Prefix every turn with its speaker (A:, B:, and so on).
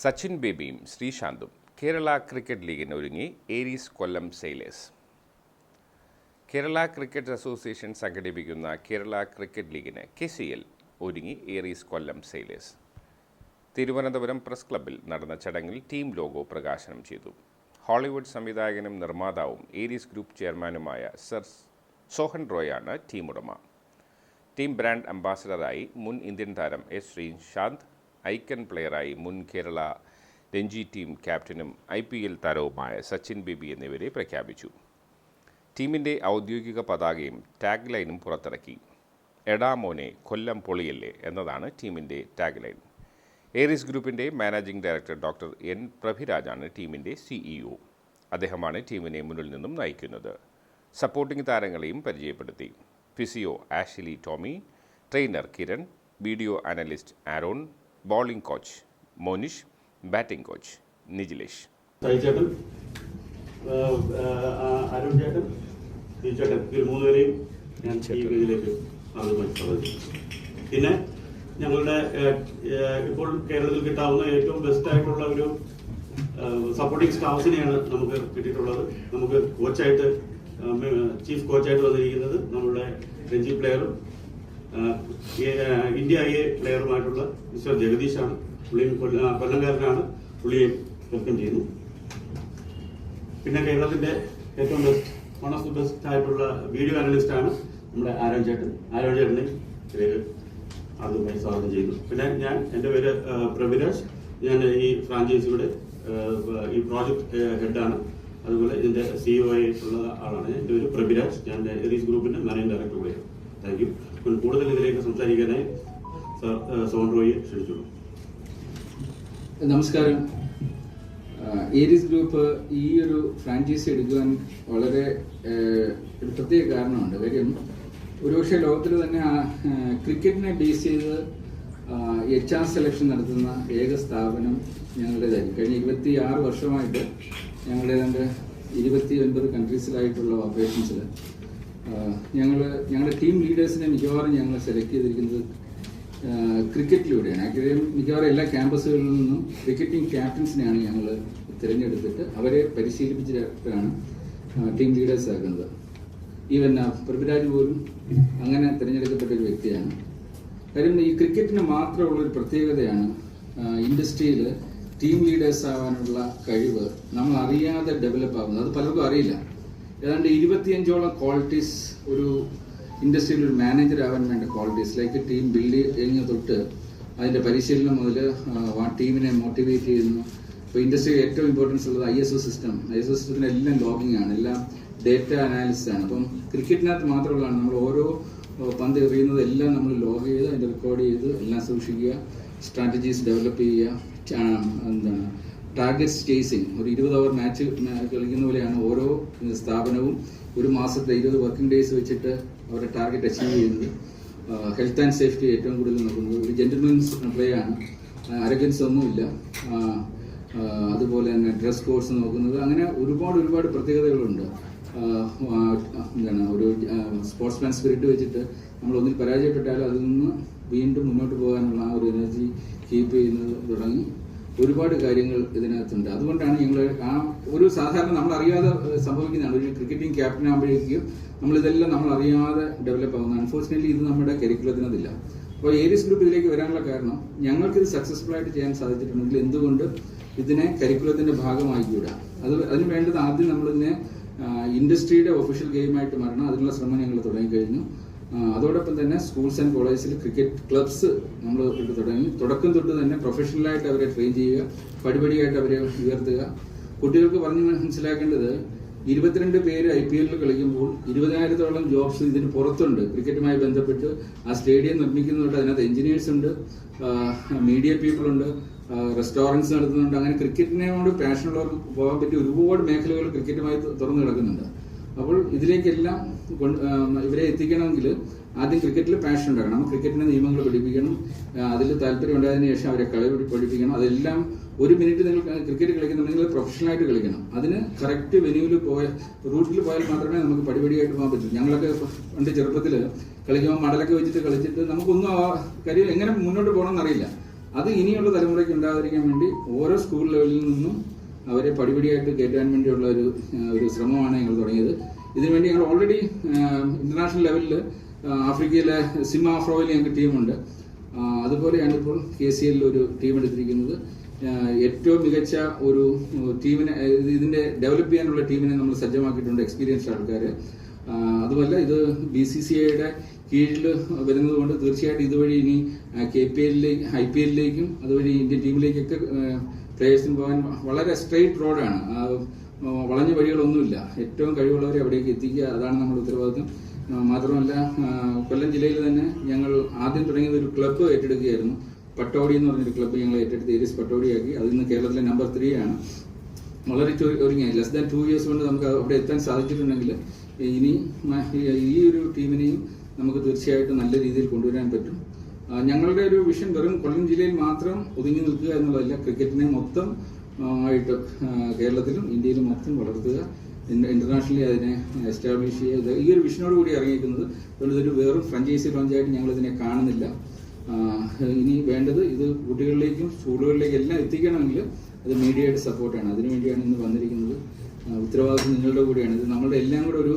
A: സച്ചിൻ ബേബിയും ശ്രീശാന്തും കേരള ക്രിക്കറ്റ് ലീഗിന് ഒരുങ്ങി Aries Kollam sailors. Kerala cricket association സംഘടിപ്പിക്കുന്ന കേരള ക്രിക്കറ്റ് ലീഗിന് കെ സി എൽ ഒരുങ്ങി Aries Kollam sailors. Thiruvananthapuram press ക്ലബ്ബിൽ നടന്ന ചടങ്ങിൽ ടീം ലോഗോ പ്രകാശനം ചെയ്തു. ഹോളിവുഡ് സംവിധായകനും നിർമ്മാതാവും ഏരീസ് ഗ്രൂപ്പ് ചെയർമാനുമായ സർ സോഹൻ റോയാണ് ടീം ഉടമ. ടീം ബ്രാൻഡ് അംബാസഡറായി മുൻ ഇന്ത്യൻ താരം എസ് ശ്രീശാന്ത് ഐക്കൺ പ്ലെയറായി മുൻ കേരള രഞ്ജി ടീം ക്യാപ്റ്റനും ഐ പി എൽ താരവുമായ സച്ചിൻ ബേബി എന്നിവരെ പ്രഖ്യാപിച്ചു. ടീമിന്റെ ഔദ്യോഗിക പതാകയും ടാഗ് ലൈനും പുറത്തിറക്കി. എടാമോനെ കൊല്ലം പൊളിയല്ലേ എന്നതാണ് ടീമിന്റെ ടാഗ് ലൈൻ ഏറിസ് ഗ്രൂപ്പിന്റെ മാനേജിംഗ് ഡയറക്ടർ ഡോക്ടർ എൻ പ്രഭിരാജാണ് ടീമിന്റെ സിഇഒ അദ്ദേഹമാണ് ടീമിനെ മുന്നിൽ നിന്നും നയിക്കുന്നത്. സപ്പോർട്ടിംഗ് താരങ്ങളെയും പരിചയപ്പെടുത്തി. Physio Ashley Tomy trainer Kiran video analyst Aaron bowling coach Monish batting coach Nijilesh
B: സായിച്ചേട്ടൻ Arun ചേട്ടൻ ചേട്ടൻ ഇവർ മൂന്നുപേരെയും ഞാൻ ആദ്യമായി പിന്നെ ഞങ്ങളുടെ ഇപ്പോൾ കേരളത്തിൽ കിട്ടാവുന്ന ഏറ്റവും ബെസ്റ്റ് ആയിട്ടുള്ള ഒരു സപ്പോർട്ടിംഗ് സ്റ്റാഫിനെയാണ് നമുക്ക് കിട്ടിയിട്ടുള്ളത്. നമുക്ക് കോച്ചായിട്ട് ചീഫ് കോച്ചായിട്ട് വന്നിരിക്കുന്നത് നമ്മുടെ രഞ്ജി പ്ലെയറും ഇന്ത്യ എ പ്ലെയറുമായിട്ടുള്ള മിസ്റ്റർ ജഗദീഷാണ്. പുള്ളിയും കൊല്ലംകാരനാണ് പുള്ളിയെ വെൽക്കം ചെയ്യുന്നു. പിന്നെ കേരളത്തിന്റെ ഏറ്റവും best one of the best ആയിട്ടുള്ള വീഡിയോ അനലിസ്റ്റ് ആണ് നമ്മുടെ ആരോൺ ചേട്ടൻ. ആരോൺ ചേട്ടനെ പേര് ആദ്യമായി സ്വാഗതം ചെയ്യുന്നു. പിന്നെ ഞാൻ എന്റെ പേര് ആ, പ്രഭിരാജ് ഞാൻ ഈ ഫ്രാഞ്ചൈസിയുടെ ഈ പ്രോജക്ട് ഹെഡാണ് അതുപോലെ ഇതിന്റെ സിഇഒ ആയിട്ടുള്ള ആളാണ്. എന്റെ പേര് പ്രഭിരാജ് ഞാൻ ഗ്രൂപ്പിന്റെ മാനേജിംഗ് ഡയറക്ടർ കൂടെയാണ്. താങ്ക് യു കൂടുതൽ ഇതിലേക്ക് സംസാരിക്കാനായി സോൺറോയെ ക്ഷണിച്ചുള്ളൂ.
C: നമസ്കാരം. ഏരിസ് ഗ്രൂപ്പ് ഈ ഒരു ഫ്രാഞ്ചൈസി എടുക്കുവാൻ വളരെ ഒരു പ്രത്യേക കാരണമുണ്ട്. കാര്യം ഒരുപക്ഷെ ലോകത്തിൽ തന്നെ ക്രിക്കറ്റിനെ ബേസ് ചെയ്ത് എച്ച് ആർ സെലക്ഷൻ നടത്തുന്ന ഏക സ്ഥാപനം ഞങ്ങളുടേതായിരിക്കും. കഴിഞ്ഞ ഇരുപത്തി ആറ് വർഷമായിട്ട് ഞങ്ങളുടെ ഇരുപത്തി ഒൻപത് കൺട്രീസിലായിട്ടുള്ള ഓപ്പറേഷൻസിൽ ഞങ്ങൾ ഞങ്ങളുടെ ടീം ലീഡേഴ്സിനെ മിക്കവാറും ഞങ്ങൾ സെലക്ട് ചെയ്തിരിക്കുന്നത് ക്രിക്കറ്റിലൂടെയാണ് ആക്ച്വലി മിക്കവാറും എല്ലാ ക്യാമ്പസുകളിൽ നിന്നും ക്രിക്കറ്റിംഗ് ക്യാപ്റ്റൻസിനെയാണ് ഞങ്ങൾ തിരഞ്ഞെടുത്തിട്ട് അവരെ പരിശീലിപ്പിച്ചിട്ടാണ് ടീം ലീഡേഴ്സ് ആക്കുന്നത് ഈവൻ പൃഥ്വിരാജ് പോലും അങ്ങനെ തിരഞ്ഞെടുക്കപ്പെട്ട ഒരു വ്യക്തിയാണ്. കാര്യം ഈ ക്രിക്കറ്റിന് മാത്രമുള്ള ഒരു പ്രത്യേകതയാണ് ഇൻഡസ്ട്രിയിൽ ടീം ലീഡേഴ്സ് ആവാനുള്ള കഴിവ് നമ്മൾ അറിയാതെ ഡെവലപ്പ് ആകുന്നത് അത് പലർക്കും അറിയില്ല. ഏതാണ്ട് ഇരുപത്തിയഞ്ചോളം ക്വാളിറ്റീസ് ഒരു ഇൻഡസ്ട്രിയിൽ ഒരു മാനേജർ ആവാൻ വേണ്ട ക്വാളിറ്റീസ് ലൈക്ക് ടീം ബിൽഡ് ചെയ്യുന്ന തൊട്ട് അതിന്റെ പരിശീലനം മുതൽ ആ ടീമിനെ മോട്ടിവേറ്റ് ചെയ്യുന്നു. ഇപ്പോൾ ഇൻഡസ്ട്രിയിൽ ഏറ്റവും ഇമ്പോർട്ടൻസ് ഉള്ളത് I S O system I S O സിസ്റ്റത്തിന് എല്ലാം ലോഗിംഗ് ആണ് എല്ലാം ഡേറ്റ അനാലിസിസ് ആണ്. അപ്പം ക്രിക്കറ്റിനകത്ത് മാത്രമുള്ളതാണ്. നമ്മൾ ഓരോ പന്ത് എറിയുന്നത് എല്ലാം നമ്മൾ ലോഗ് ചെയ്ത് അതിന്റെ റെക്കോർഡ് ചെയ്ത് എല്ലാം സൂക്ഷിക്കുക സ്ട്രാറ്റജീസ് ഡെവലപ്പ് ചെയ്യുക എന്താണ് ടാർഗറ്റ്സ് ചേസിങ് ഒരു ഇരുപത് അവർ മാച്ച് കളിക്കുന്ന പോലെയാണ് ഓരോ സ്ഥാപനവും ഒരു മാസത്തെ ഇരുപത് വർക്കിംഗ് ഡേയ്സ് വെച്ചിട്ട് അവരുടെ ടാർഗറ്റ് അച്ചീവ് ചെയ്യുന്നത്. ഹെൽത്ത് ആൻഡ് സേഫ്റ്റി ഏറ്റവും കൂടുതൽ നോക്കുന്നത്. ഒരു ജെന്റിൽമെൻസ് പ്ലേ ആണ്. അരഗൻസ് ഒന്നുമില്ല. അതുപോലെ തന്നെ ഡ്രസ് കോഡ്സ് നോക്കുന്നത്. അങ്ങനെ ഒരുപാട് ഒരുപാട് പ്രത്യേകതകളുണ്ട്. എന്താണ് ഒരു സ്പോർട്സ്മാൻ സ്പിരിറ്റ് വെച്ചിട്ട് നമ്മൾ ഒന്നിൽ പരാജയപ്പെട്ടാലും അതിൽ നിന്ന് വീണ്ടും മുന്നോട്ട് പോകാനുള്ള ആ ഒരു എനർജി കീപ്പ് ചെയ്യുന്നത് തുടങ്ങി. ഒരുപാട് കാര്യങ്ങൾ ഇതിനകത്തുണ്ട്. അതുകൊണ്ടാണ് ഞങ്ങൾ ആ ഒരു സാധാരണ നമ്മൾ അറിയാതെ സംഭവിക്കുന്നതാണ്. ഒരു ക്രിക്കറ്റിംഗ് ക്യാപ്റ്റൻ ആകുമ്പോഴേക്കും നമ്മൾ ഇതെല്ലാം നമ്മൾ അറിയാതെ ഡെവലപ്പ് ആകുന്നത് അൺഫോർച്ചുനേറ്റ്ലി ഇത് നമ്മുടെ കരിക്കുലത്തിനതില്ല അപ്പോൾ ഏരിയസ് ഗ്രൂപ്പ് ഇതിലേക്ക് വരാനുള്ള കാരണം ഞങ്ങൾക്ക് ഇത് സക്സസ്ഫുൾ ആയിട്ട് ചെയ്യാൻ സാധിച്ചിട്ടുണ്ടെങ്കിൽ എന്തുകൊണ്ട് ഇതിനെ കരിക്കുലത്തിന്റെ ഭാഗമായിക്കൂടാ? അത് അതിന് വേണ്ടത് ആദ്യം നമ്മളിതിനെ ഇൻഡസ്ട്രിയുടെ ഒഫീഷ്യൽ ഗെയിമായിട്ട് മാറണം. അതിനുള്ള ശ്രമം ഞങ്ങൾ തുടങ്ങിക്കഴിഞ്ഞു. ആ, അതോടൊപ്പം തന്നെ സ്കൂൾസ് ആൻഡ് കോളേജിൽ ക്രിക്കറ്റ് ക്ലബ്സ് നമ്മൾ തുടങ്ങി. തുടക്കം തൊട്ട് തന്നെ പ്രൊഫഷണലായിട്ട് അവരെ ട്രെയിൻ ചെയ്യുക പടിപടിയായിട്ട് അവരെ ഉയർത്തുക. കുട്ടികൾക്ക് പറഞ്ഞ് മനസ്സിലാക്കേണ്ടത് ഇരുപത്തിരണ്ട് പേര് ഐ പി എല്ലിൽ കളിക്കുമ്പോൾ ഇരുപതിനായിരത്തോളം ജോബ്സ് ഇതിന് പുറത്തുണ്ട്. ക്രിക്കറ്റുമായി ബന്ധപ്പെട്ട് ആ സ്റ്റേഡിയം നിർമ്മിക്കുന്നുണ്ട് അതിനകത്ത് എഞ്ചിനീയേഴ്സ് ഉണ്ട് മീഡിയ പീപ്പിൾ ഉണ്ട് റെസ്റ്റോറന്റ്സ് നടത്തുന്നുണ്ട്. അങ്ങനെ ക്രിക്കറ്റിനോട് പാഷനുള്ളവർക്ക് പോകാൻ പറ്റിയ ഒരുപാട് മേഖലകൾ ക്രിക്കറ്റുമായി തുറന്നു കിടക്കുന്നുണ്ട്. അപ്പോൾ ഇതിലേക്കെല്ലാം ഇവരെ എത്തിക്കണമെങ്കിൽ ആദ്യം ക്രിക്കറ്റിൽ പാഷൻ ഉണ്ടാക്കണം ക്രിക്കറ്റിന്റെ നിയമങ്ങൾ പഠിപ്പിക്കണം. അതിൽ താല്പര്യം ഉണ്ടായതിനു ശേഷം അവരെ കളി പഠി- പഠിപ്പിക്കണം. അതെല്ലാം ഒരു മിനിറ്റ് നിങ്ങൾ ക്രിക്കറ്റ് കളിക്കുന്നുണ്ടെങ്കിൽ പ്രൊഫഷണലായിട്ട് കളിക്കണം. അതിന് കറക്റ്റ് വെന്യൂവിൽ പോയ റൂട്ടിൽ പോയാൽ മാത്രമേ നമുക്ക് പടിപടിയായിട്ട് പോകാൻ പറ്റൂ. ഞങ്ങളൊക്കെ പണ്ട് ചെറുപ്പത്തിൽ കളിക്കുമ്പോൾ മടലൊക്കെ വെച്ചിട്ട് കളിച്ചിട്ട് നമുക്കൊന്നും ആ കാര്യം എങ്ങനെ മുന്നോട്ട് പോകണമെന്ന് അറിയില്ല അത് ഇനിയുള്ള തലമുറയ്ക്ക് ഉണ്ടാകാതിരിക്കാൻ വേണ്ടി ഓരോ സ്കൂൾ ലെവലിൽ നിന്നും അവരെ പടിപടിയായിട്ട് കയറ്റാൻ വേണ്ടിയുള്ള ഒരു ഒരു ശ്രമമാണ് ഞങ്ങൾ തുടങ്ങിയത്. ഇതിനുവേണ്ടി ഞങ്ങൾ ഓൾറെഡി ഇന്റർനാഷണൽ ലെവലിൽ ആഫ്രിക്കയിലെ സിമ ആഫ്രോയിൽ ഞങ്ങൾക്ക് ടീമുണ്ട്. അതുപോലെയാണ് ഇപ്പോൾ കെ സി എല്ലിൽ ഒരു ടീം എടുത്തിരിക്കുന്നത്. ഏറ്റവും മികച്ച ഒരു ടീമിനെ ഇത് ഇതിന്റെ ഡെവലപ്പ് ചെയ്യാനുള്ള ടീമിനെ നമ്മൾ സജ്ജമാക്കിയിട്ടുണ്ട് എക്സ്പീരിയൻസ്ഡ് ആൾക്കാർ അതുമല്ല ഇത് ബി സി സി ഐയുടെ കീഴിൽ വരുന്നത് കൊണ്ട് തീർച്ചയായിട്ടും ഇതുവഴി ഇനി കെ പി എല്ലിലേക്ക് ഐ പി എല്ലിലേക്കും അതുവഴി ഇന്ത്യൻ ടീമിലേക്കൊക്കെ പ്ലേയേഴ്സിന് പോകാൻ വളരെ സ്ട്രെയിറ്റ് റോഡാണ് വളഞ്ഞ വഴികളൊന്നുമില്ല. ഏറ്റവും കഴിവുള്ളവരെ അവിടേക്ക് എത്തിക്കുക അതാണ് നമ്മുടെ ഉത്തരവാദിത്വം. മാത്രമല്ല കൊല്ലം ജില്ലയിൽ തന്നെ ഞങ്ങൾ ആദ്യം തുടങ്ങിയത് ഒരു ക്ലബ്ബ് ഏറ്റെടുക്കുകയായിരുന്നു. പട്ടോടി എന്ന് പറഞ്ഞൊരു ക്ലബ്ബ് ഞങ്ങൾ ഏറ്റെടുത്ത് ഏരിയസ് പട്ടോടിയാക്കി അതിൽ നിന്ന് കേരളത്തിലെ നമ്പർ ത്രീ ആണ്. വളരെ ചു- ഒരുങ്ങി ലെസ് ദാൻ ടു ഇയേഴ്സ് കൊണ്ട് നമുക്ക് അവിടെ എത്താൻ സാധിച്ചിട്ടുണ്ടെങ്കിൽ ഇനി ഈ ഒരു ടീമിനെയും നമുക്ക് തീർച്ചയായിട്ടും നല്ല രീതിയിൽ കൊണ്ടുവരാൻ പറ്റും. ഞങ്ങളുടെ ഒരു വിഷൻ വെറും കൊല്ലം ജില്ലയിൽ മാത്രം ഒതുങ്ങി നിൽക്കുക എന്നുള്ളതല്ല ക്രിക്കറ്റിനെ മൊത്തം ആയിട്ട് കേരളത്തിലും ഇന്ത്യയിലും മൊത്തം വളർത്തുക ഇന്റർനാഷണലി അതിനെ എസ്റ്റാബ്ലിഷ് ചെയ്യുക. ഈ ഒരു വിഷനോട് കൂടി ഇറങ്ങിയിരിക്കുന്നത് അതുകൊണ്ട് ഇതൊരു വെറും ഫ്രഞ്ചൈസി ലോഞ്ചായിട്ട് ഞങ്ങൾ ഇതിനെ കാണുന്നില്ല ഇനി വേണ്ടത് ഇത് കുട്ടികളിലേക്കും സ്കൂളുകളിലേക്കും എല്ലാം എത്തിക്കണമെങ്കിൽ അത് മീഡിയയുടെ സപ്പോർട്ടാണ് അതിനുവേണ്ടിയാണ് ഇന്ന് വന്നിരിക്കുന്നത്. ഉത്തരവാദിത്വം നിങ്ങളുടെ കൂടെയാണ്. ഇത് നമ്മളുടെ എല്ലാം കൂടെ ഒരു